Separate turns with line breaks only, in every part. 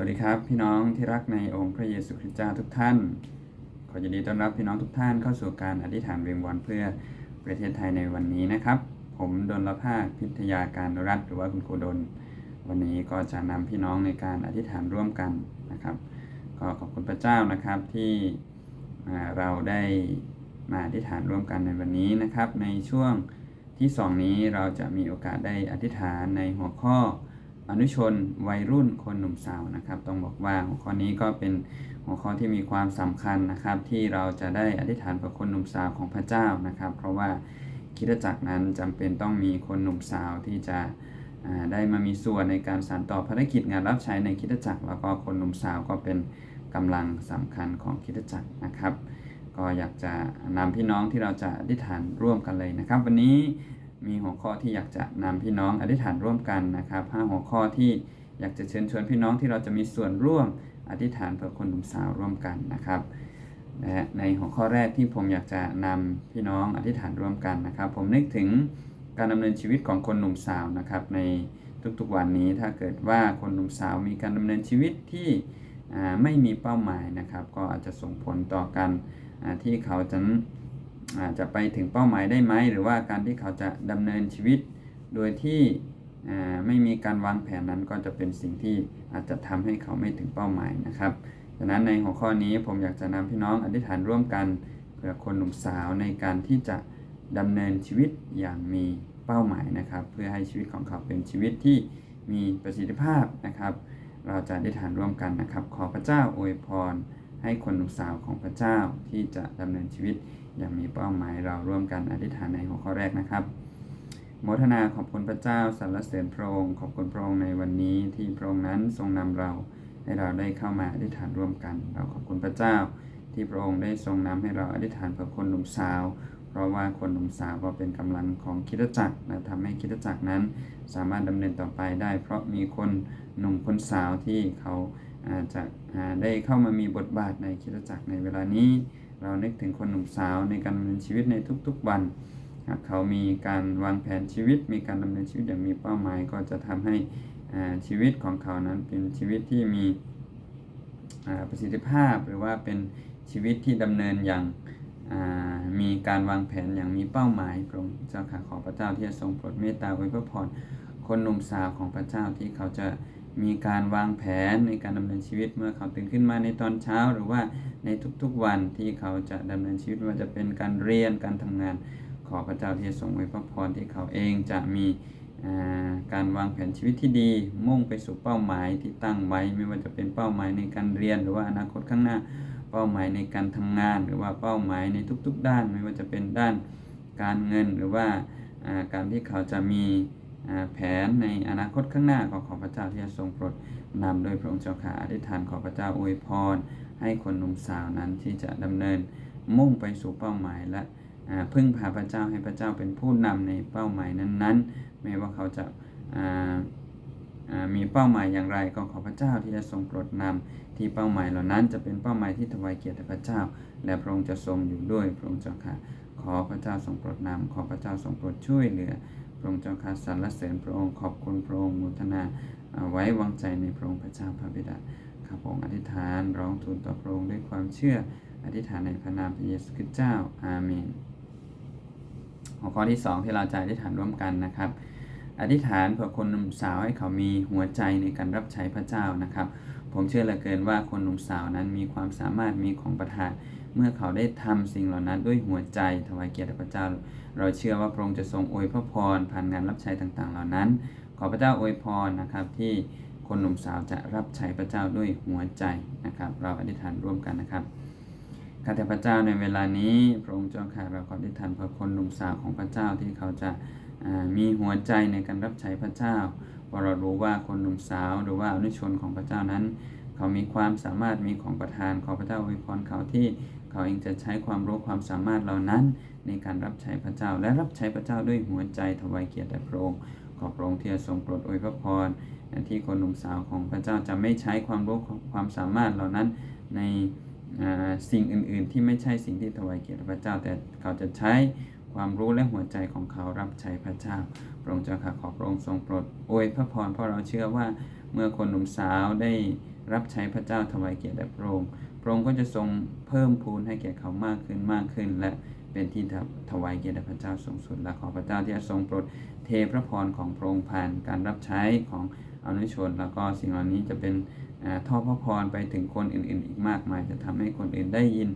วัสดีครับ พี่น้องที่รักในองค์พระเยซูคริสต์เจ้าทุกท่าน ขอยินดีต้อนรับพี่น้องทุกท่านเข้าสู่การอธิษฐานเวียงบอลเพื่อประเทศไทยในวันนี้นะครับ ผมดนลภาคพิทยาการรัฐหรือว่าคุณครูดลวันนี้ก็จะนำพี่น้องในการอธิษฐานร่วมกันนะครับ ก็ขอบคุณพระเจ้านะครับที่เราได้มาอธิษฐานร่วมกันในวันนี้นะครับ ในช่วงที่สองนี้เราจะมีโอกาสได้อธิษฐานในหัวข้อ อนุชนวัยรุ่นคนหนุ่มสาวนะครับ ต้องบอกว่าหัวข้อนี้ก็เป็นหัวข้อที่มีความสำคัญนะครับ ที่เราจะได้อธิษฐานเพื่อคนหนุ่มสาวของพระเจ้านะครับ เพราะว่าคิดจักรนั้นจำเป็นต้องมีคนหนุ่มสาวที่จะได้มามีส่วนในการสานต่อภารกิจงานรับใช้ในคิดจักร แล้วก็คนหนุ่มสาวก็เป็นกำลังสำคัญของคิดจักรนะครับ ก็อยากจะนำพี่น้องที่เราจะอธิษฐานร่วมกันเลยนะครับ วันนี้ มีหัวข้อที่อยากจะนำพี่น้องอธิษฐานร่วมกันนะครับห้าหัวข้อที่อยากจะเชิญชวนพี่น้องที่เราจะมีส่วนร่วมอธิษฐานเพื่อคนหนุ่มสาวร่วมกันนะครับและในหัวข้อแรกที่ผมอยากจะนำพี่น้องอธิษฐานร่วมกันนะครับ ผมนึกถึงการดำเนินชีวิตของคนหนุ่มสาวนะครับ ในทุกๆวันนี้ถ้าเกิดว่าคนหนุ่มสาวมีการดำเนินชีวิตที่ไม่มีเป้าหมายนะครับ ก็อาจจะส่งผลต่อการที่เขาจะ จจะไปถึงเป้าหมายได้ไหม หรือว่าการที่เขาจะดำเนินชีวิต โดยที่ไม่มีการวางแผนนั้นก็จะเป็นสิ่งที่อาจจะทำให้เขาไม่ถึงเป้าหมายนะครับดังนั้นในหัวข้อนี้ผมอยากจะนำพี่น้องอธิษฐานร่วมกันเพื่อคนหนุ่มสาวในการที่จะดำเนินชีวิตอย่างมีเป้าหมายนะครับ เพื่อให้ชีวิตของเขาเป็นชีวิตที่มีประสิทธิภาพนะครับ เราจะอธิษฐานร่วมกันนะครับ ขอพระเจ้าอวยพร ให้คนหนุ่มสาวของพระเจ้าที่จะดำเนินชีวิต อย่างมีเป้าหมายเราร่วมกันอธิษฐานในหัวข้อแรกนะครับ โมทนาขอบคุณพระเจ้าสรรเสริญพระองค์ขอบคุณพระองค์ในวันนี้ที่พระองค์นั้นทรงนำเรา ให้เราได้เข้ามาอธิษฐานร่วมกัน เราขอบคุณพระเจ้า ที่พระองค์ได้ทรงนำให้เราอธิษฐานเพื่อคนหนุ่มสาว เพราะว่าคนหนุ่มสาวก็เป็นกำลังของคิดจักรและทำให้คิดจักรนั้น สามารถดำเนินต่อไปได้ เพราะมีคนหนุ่มคนสาวที่เขาอาจจะได้เข้ามามีบทบาทในคิดจักรในเวลานี้ เรานึกถึงคนหนุ่มสาวในการดำเนินชีวิตในทุกๆวัน หากเขามีการวางแผนชีวิต มีการดำเนินชีวิตอย่างมีเป้าหมาย ก็จะทำให้ชีวิตของเขานั้นเป็นชีวิตที่มีประสิทธิภาพ หรือว่าเป็นชีวิตที่ดำเนินอย่างมีการวางแผนอย่างมีเป้าหมายพระองค์เจ้าข้าขอพระเจ้าที่จะทรงโปรดเมตตาอวยพระพรคนหนุ่มสาวของพระเจ้าที่เขาจะ มีการวางแผนในการดำเนินชีวิตเมื่อเขาตื่นขึ้นมาในตอนเช้า หรือว่าในทุกๆวันที่เขาจะดำเนินชีวิตไม่ว่าจะเป็นการเรียนการทำงาน ขอพระเจ้าที่จะทรงอวยพระพรที่เขาเองจะมีการวางแผนชีวิตที่ดี มุ่งไปสู่เป้าหมายที่ตั้งไว้ ไม่ว่าจะเป็นเป้าหมายในการเรียนหรือว่าอนาคตข้างหน้า เป้าหมายในการทำงาน หรือว่าเป้าหมายในทุก ๆ ด้าน ไม่ว่าจะเป็นด้านการเงินหรือว่าการที่เขาจะมี แผนในอนาคตข้างหน้าก็ขอพระเจ้าที่จะทรงโปรดนำโดยพระองค์เจ้าข้าอธิษฐานขอพระเจ้าอวยพร ให้คนหนุ่มสาวนั้นที่จะดำเนินมุ่งไปสู่เป้าหมายและพึ่งพาพระเจ้าให้พระเจ้าเป็นผู้นำในเป้าหมายนั้นๆไม่ว่าเขาจะามีเป้าหมายอย่างไรก็ขอพระเจ้าที่จะทรงโปรดนำที่เป้าหมายเหล่านั้นจะเป็นเป้าหมายที่ถวายเกียรติพระเจ้า และพระองค์จะทรงอยู่ด้วยพระองค์เจ้าค่ะขอพระเจ้าทรงโปรดนำขอพระเจ้าทรงโปรดช่วยเหลือ ระองค์เจ้าค่ะสรรเสริญพระองค์ขอบคุณพระองค์มุทนาไว้วางใจในพระองค์พระเจ้าพระบิดาข้าพระองค์อธิษฐานร้องทูลต่อพระองค์ด้วยความเชื่ออธิษฐานในพระนามพระเยซูคริสต์เจ้าอาเมนหัวข้อที่ 2 ที่เราจะอธิษฐานร่วมกันนะครับ อธิษฐานเพื่อคนหนุ่มสาวให้เขามีหัวใจในการรับใช้พระเจ้านะครับ ผมเชื่อเหลือเกินว่าคนหนุ่มสาวนั้นมีความสามารถมีของประทานเมื่อเขาได้ทำสิ่งเหล่านั้นด้วยหัวใจถวายเกียรติพระเจ้า เราเชื่อว่าพระองค์จะทรงอวยพระพรผ่านงานรับใช้ต่างๆ เหล่านั้น ขอพระเจ้าอวยพรนะครับที่คนหนุ่มสาวจะรับใช้พระเจ้าด้วยหัวใจนะครับ เราอธิษฐานร่วมกันนะครับข้าแต่พระเจ้าในเวลานี้พระองค์จ้าข้าเราขอได้ทันเพื่อคนหนุ่มสาวของพระเจ้าที่เขาจะมีหัวใจในการรับใช้พระเจ้า ราะเรารู้ว่าคนหนุ่มสาวหรือว่าอนุชนของพระเจ้านั้น เขามีความสามารถมีของประทานขอพระเจ้าอวยพรเขาที่เขาเองจะใช้ความรู้ความสามารถเหล่านั้น ในการรับใช้พระเจ้าและรับใช้พระเจ้าด้วยหัวใจถวายเกียรติแด่พระองค์ขอพระองค์ที่จะทรงโปรดอวยพระพรที่คนหนุ่มสาวของพระเจ้าจะไม่ใช้ความรู้ความสามารถเหล่านั้นในสิ่งอื่น ๆ ที่ไม่ใช่สิ่งที่ถวายเกียรติพระเจ้า แต่เขาจะใช้ ความรู้และหัวใจของเขารับใช้พระเจ้า พระองค์เจ้าข้าขอพระองค์ทรงโปรดอวยพระพรเพราะเราเชื่อว่าเมื่อคนหนุ่มสาวได้รับใช้พระเจ้าถวายเกียรติแด่พระองค์ พระองค์ก็จะทรงเพิ่มพูนให้แก่เขามากขึ้นมากขึ้น และเป็นที่ถวายเกียรติพระเจ้าสูงสุด และขอพระเจ้าที่จะทรงโปรดเทพระพรของพระองค์ผ่านการรับใช้ของอนุชน แล้วก็สิ่งเหล่านี้จะเป็น ท่อพระพรไปถึงคนอื่นๆ อีกมากมาย จะทำให้คนอื่นได้ยิน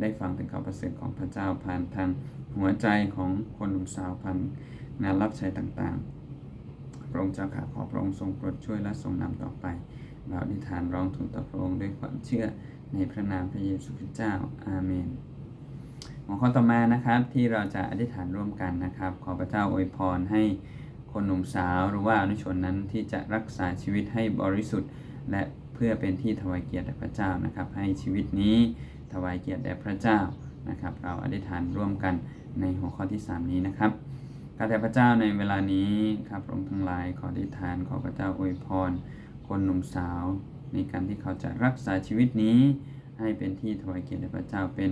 ได้ฟังถึงข่าวประเสริฐของพระเจ้าผ่านทางหัวใจของคนหนุ่มสาวผ่านงานรับใช้ต่างๆ พระองค์เจ้าข้าขอพระองค์ทรงโปรดช่วยและทรงนำต่อไป เราอธิษฐานร้องทูลต่อพระองค์ด้วยความเชื่อในพระนามพระเยซูคริสต์เจ้า อาเมน หัวข้อต่อมานะครับที่เราจะอธิษฐานร่วมกันนะครับ ขอพระเจ้าอวยพรให้คนหนุ่มสาวหรือว่าอนุชนนั้นที่จะรักษาชีวิตให้บริสุทธิ์และ เพื่อเป็นที่ถวายเกียรติแด่พระเจ้านะครับ ให้ชีวิตนี้ถวายเกียรติแด่พระเจ้านะครับ เราอธิษฐานร่วมกันในหัวข้อที่ 3 นี้นะครับข้าแต่พระเจ้าในเวลานี้ครับพระองค์ทั้งหลายขออธิษฐานขอพระเจ้าอวยพร คนหนุ่มสาว ในการที่เขาจะรักษาชีวิตนี้ ให้เป็นที่ถวายเกียรติแด่พระเจ้าเป็น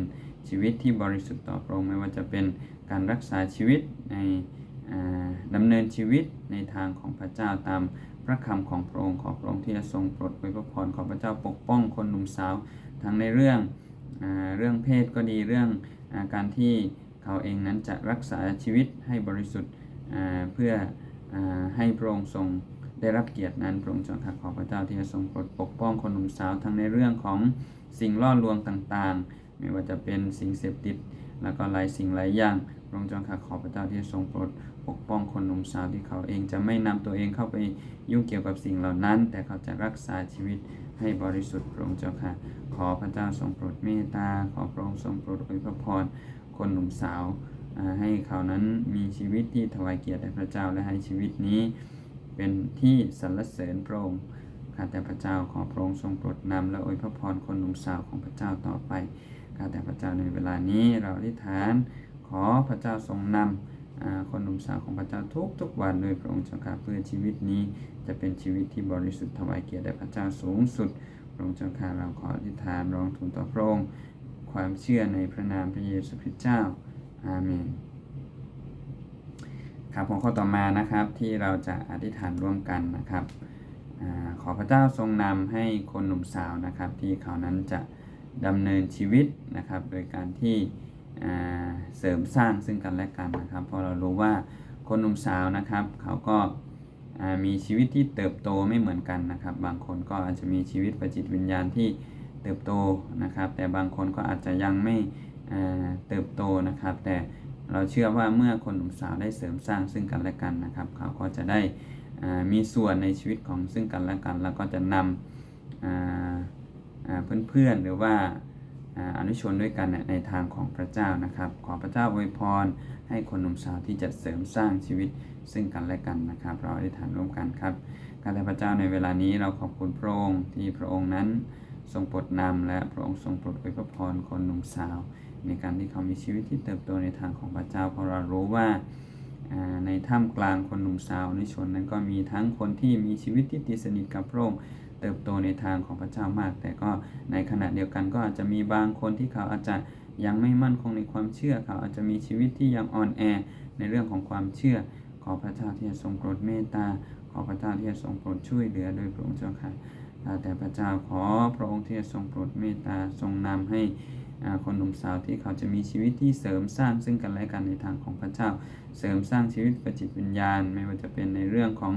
ชีวิตที่บริสุทธิ์ต่อพระองค์ไม่ว่าจะเป็นการรักษาชีวิตในดำเนินชีวิตในทางของพระเจ้าตาม พระคำของพระองค์ขอพระองค์ที่จะทรงโปรดอวยพรขอพระเจ้าปกป้องคนหนุ่มสาว ทั้งในเรื่องเรื่องเพศก็ดีเรื่องอการที่เขาเองนั้นจะรักษาชีวิตให้บริสุทธิ์เพื่ออให้พระองค์ทรงได้รับเกียรตินั้นพระองค์จงข,ขอพระเจ้าที่จะทรงโปรดปกป้องคนหนุ่มสาวทั้งในเรื่องของสิ่งล่อลวงต่างๆ ไม่ว่าจะเป็นสิ่งเสพติด แล้วก็หลายสิ่งหลายอย่างพระองค์จงขอพระเจ้าที่จะทรงโปรด ปกป้องคนหนุ่มสาวที่เขาเองจะไม่นำตัวเองเข้าไปยุ่งเกี่ยวกับสิ่งเหล่านั้น แต่เขาจะรักษาชีวิตให้บริสุทธิ์พระองค์เจ้าค่ะ ขอพระเจ้าทรงโปรดเมตตา ขอพระองค์ทรงโปรดอวยพรคนหนุ่มสาวให้เขานั้นมีชีวิตที่ถวายเกียรติแด่พระเจ้าและให้ชีวิตนี้ เป็นที่สรรเสริญพระองค์ข้าแต่พระเจ้าขอพระองค์ทรงโปรดนำและอวยพรคนหนุ่มสาวของพระเจ้าต่อไปข้าแต่พระเจ้าในเวลานี้เราอธิษฐาน ขอพระเจ้าทรงนำ คนหนุ่มสาวของพระเจ้าทุกทุกวันโดยพระองค์เจ้าข้าเพื่อชีวิตนี้จะเป็นชีวิตที่บริสุทธิ์ถวายเกียรติแด่พระเจ้าสูงสุดพระองค์เจ้าข้าเราขออธิษฐานร้องทูลต่อพระองค์ความเชื่อในพระนามพระเยซูคริสต์เจ้าอาเมนครับหัวข้อต่อมานะครับที่เราจะอธิษฐานร่วมกันนะครับอขอพระเจ้าทรงนำให้คนหนุ่มสาวนะครับ ที่เขานั้นจะดำเนินชีวิตนะครับ โดยการที่ เสริมสร้างซึ่งกันและกันนะครับเพราะเรารู้ว่าคนหนุ่มสาวนะครับเขาก็มีชีวิตที่เติบโตไม่เหมือนกันนะครับ บางคนก็อาจจะมีชีวิตประจิตวิญญาณที่เติบโตนะครับ แต่บางคนก็อาจจะยังไม่เติบโตนะครับ แต่เราเชื่อว่าเมื่อคนหนุ่มสาวได้เสริมสร้างซึ่งกันและกันนะครับ เขาก็จะได้มีส่วนในชีวิตของซึ่งกันและกัน แล้วก็จะนำเพื่อนๆหรือว่า อนุชนด้วยกันในทางของพระเจ้านะครับ ขอพระเจ้าอวยพร ให้คนหนุ่มสาวที่จะเสริมสร้างชีวิตซึ่งกันและกันนะครับ เราอธิษฐานร่วมกันครับข้าแต่พระเจ้าในเวลานี้เราขอบคุณพระองค์ที่พระองค์นั้นทรงโปรดนำและพระองค์ทรงโปรดอวยพรคนหนุ่มสาว ในการที่เขามีชีวิตที่เติบโตในทางของพระเจ้า เพราะเรารู้ว่าในท่ามกลางคนหนุ่มสาวในชนนั้นก็มีทั้งคนที่มีชีวิตที่ติดสนิทกับพระองค์ เติบโตในทางของพระเจ้ามาก แต่ก็ในขณะเดียวกันก็อาจจะมีบางคนที่เขาอาจจะยังไม่มั่นคงในความเชื่อเขาอาจจะมีชีวิตที่ยังอ่อนแอในเรื่องของความเชื่อ ขอพระเจ้าที่จะทรงโปรดเมตตา ขอพระเจ้าที่จะทรงโปรดช่วยเหลือโดยพระองค์เจ้าค่ะแต่พระเจ้าขอพระองค์ที่จะทรงโปรดเมตตาทรงนำให้คนหนุ่มสาวที่เขาจะมีชีวิตที่เสริมสร้างซึ่งกันและกันในทางของพระเจ้า เสริมสร้างชีวิตประจิตวิญญาณ ไม่ว่าจะเป็นในเรื่องของ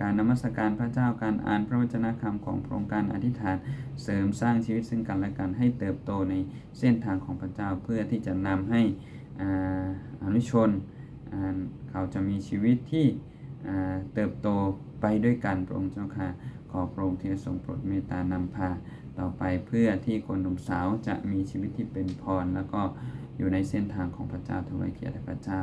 การนมัสการพระเจ้าการอ่านพระวจนะคำของพระองค์การอธิษฐานเสริมสร้างชีวิตซึ่งกันและกันให้เติบโตในเส้นทางของพระเจ้าเพื่อที่จะนำให้อนุชนเขาจะมีชีวิตที่เติบโตไปด้วยกันพระองค์เจ้าค่ะขอพระองค์ที่ทรงโปรดเมตตานำพาต่อไปเพื่อที่คนหนุ่มสาวจะมีชีวิตที่เป็นพร แล้วก็อยู่ในเส้นทางของพระเจ้าถวายเกียรติพระเจ้า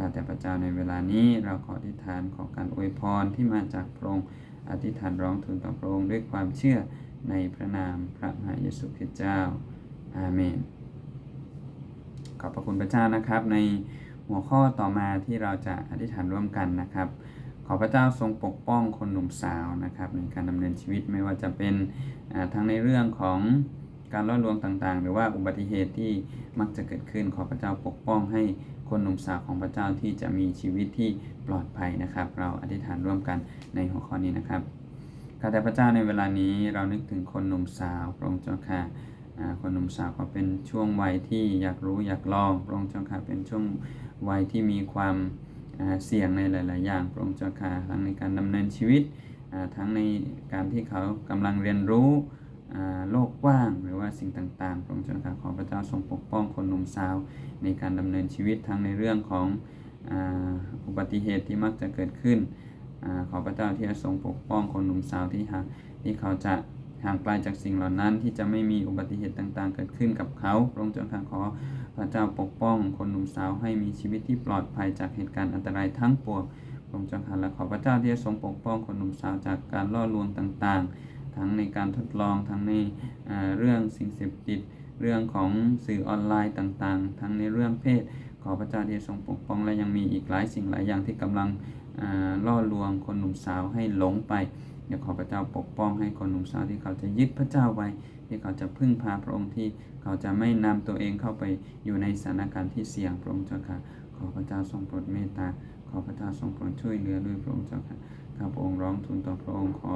ข้าแต่พระเจ้าในเวลานี้เราขออธิษฐานขอการอวยพรที่มาจากพระองค์อธิษฐานร้องทูลต่อพระองค์ด้วยความเชื่อในพระนามพระมหาเยซูคริสต์เจ้า อาเมน ขอบพระคุณพระเจ้านะครับ ในหัวข้อต่อมาที่เราจะอธิษฐานร่วมกันนะครับ ขอพระเจ้าทรงปกป้องคนหนุ่มสาวนะครับในการดำเนินชีวิตไม่ว่าจะเป็นทั้งในเรื่องของการล่อลวงต่างๆ หรือว่าอุบัติเหตุที่มักจะเกิดขึ้น ขอพระเจ้าปกป้องให้ คนหนุ่มสาวของพระเจ้าที่จะมีชีวิตที่ปลอดภัยนะครับ เราอธิษฐานร่วมกันในหัวข้อนี้นะครับข้าแต่พระเจ้าในเวลานี้เรานึกถึงคนหนุ่มสาวพระองค์เจ้าค่ะอ่าคนหนุ่มสาวก็เป็นช่วงวัยที่อยากรู้อยากลองพระองค์เจ้าค่ะเป็นช่วงวัยที่มีความเสี่ยงในหลาย ๆ อย่างพระองค์เจ้าค่ะทั้งในการดำเนินชีวิตทั้งในการที่เขากำลังเรียนรู้ โลกกว้าง หรือว่าสิ่งต่างๆพระองค์เจ้าค่ะขอพระเจ้าทรงปกป้องคนหนุ่มสาว ในการดำเนินชีวิตทั้งในเรื่องของอุบัติเหตุที่มักจะเกิดขึ้นอขอพระเจ้าที่จะทรงปกป้องคนหนุ่มสาวที่หาที่เขาจะห่างไกลจากสิ่งเหล่านั้นที่จะไม่มีอุบัติเหตุต่างๆ เกิดขึ้นกับเขาพระองค์เจ้าข้าขอพระเจ้าปกป้องคนหนุ่มสาวให้มีชีวิตที่ปลอดภัยจากเหตุการณ์อันตรายทั้งปวงพระองค์เจ้าข้าและขอพระเจ้าที่จะทรงปกป้องคนหนุ่มสาวจากการล่อลวงต่างๆ ทั้งในการทดลองทั้งในเรื่องสิ่งเสพติด เรื่องของสื่อออนไลน์ต่างๆ ทั้งในเรื่องเพศ ขอพระเจ้าที่ทรงปกป้องและยังมีอีกหลายสิ่งหลายอย่างที่กำลังล่อลวงคนหนุ่มสาวให้หลงไปเดี๋ยวขอพระเจ้าปกป้องให้คนหนุ่มสาวที่เขาจะยึดพระเจ้าไว้ ที่เขาจะพึ่งพาพระองค์ที่เขาจะไม่นำตัวเองเข้าไปอยู่ในสถานการณ์ที่เสี่ยงพระองค์เจ้าค่ะ ขอพระเจ้าทรงโปรดเมตตา ขอพระเจ้าทรงโปรดช่วยเหลือด้วยพระองค์เจ้าค่ะข้าพระองค์ร้องทูลต่อพระองค์ขอ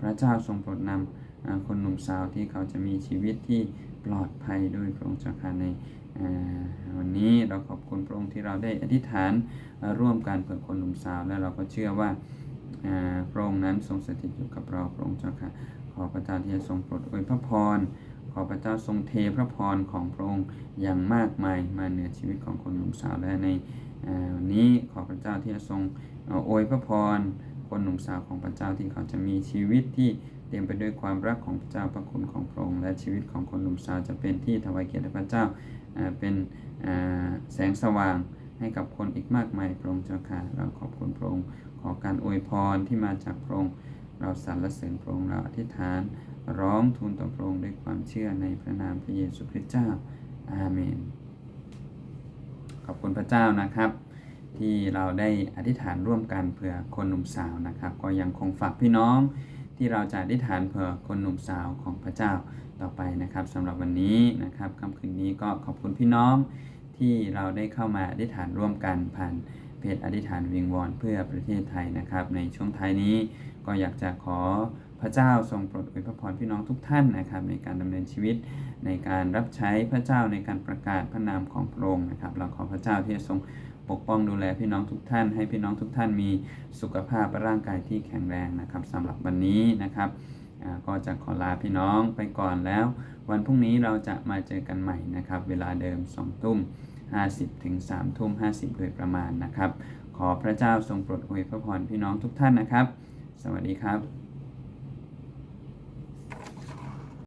พระเจ้าทรงโปรดนำคนหนุ่มสาวที่เขาจะมีชีวิตที่ปลอดภัยด้วยพระองค์เจ้าค่ะในวันนี้เราขอบคุณพระองค์ที่เราได้อธิษฐานร่วมกันเพื่อคนหนุ่มสาวและเราก็เชื่อว่าพระองค์นั้นทรงสถิตอยู่กับเราพระองค์เจ้าค่ะขอพระเจ้าที่จะทรงโปรดอวยพระพรขอพระเจ้าทรงเทพระพรของพระองค์อย่างมากมายมาเหนือชีวิตของคนหนุ่มสาวและในวันนี้ขอพระเจ้าที่จะทรงอวยพระพร คนหนุ่มสาวของพระเจ้าที่เขาจะมีชีวิตที่เต็มไปด้วยความรักของพระเจ้าพระคุณของพระองค์และชีวิตของคนหนุ่มสาวจะเป็นที่ถวายเกียรติพระเจ้าเป็นแสงสว่างให้กับคนอีกมากมายพระองค์เจ้าค่ะเราขอบคุณพระองค์ขอการอวยพรที่มาจากพระองค์เราสรรเสริญพระองค์เราอธิษฐาน ร้องทูลต่อพระองค์ด้วยความเชื่อในพระนามพระเยซูคริสต์เจ้าอาเมนขอบคุณพระเจ้านะครับ ที่เราได้อธิษฐานร่วมกันเผื่อคนหนุ่มสาวนะครับ ก็ยังคงฝากพี่น้องที่เราจะอธิษฐานเผื่อคนหนุ่มสาวของพระเจ้าต่อไปนะครับสำหรับวันนี้นะครับค่ำคืนนี้ก็ขอบคุณพี่น้องที่เราได้เข้ามาอธิษฐานร่วมกันผ่านเพจอธิษฐานวิงวอนเพื่อประเทศไทยนะครับ ในช่วงท้ายนี้ก็อยากจะขอพระเจ้าทรงโปรดอวยพระพรพี่น้องทุกท่านนะครับ ในการดำเนินชีวิตในการรับใช้พระเจ้าในการประกาศพระนามของพระองค์นะครับ เราขอพระเจ้าที่จะทรง ปกป้องดูแลพี่น้องทุกท่าน ให้พี่น้องทุกท่านมีสุขภาพร่างกายที่แข็งแรงนะครับสำหรับวันนี้นะครับก็จะขอลาพี่น้องไปก่อนแล้ว วันพรุ่งนี้เราจะมาเจอกันใหม่นะครับ เวลาเดิม2ทุ่ม50ถึง3ทุ่ม50 โดยประมาณนะครับ ขอพระเจ้าทรงโปรดอวยพระพรพี่น้องทุกท่านนะครับ สวัสดีครับ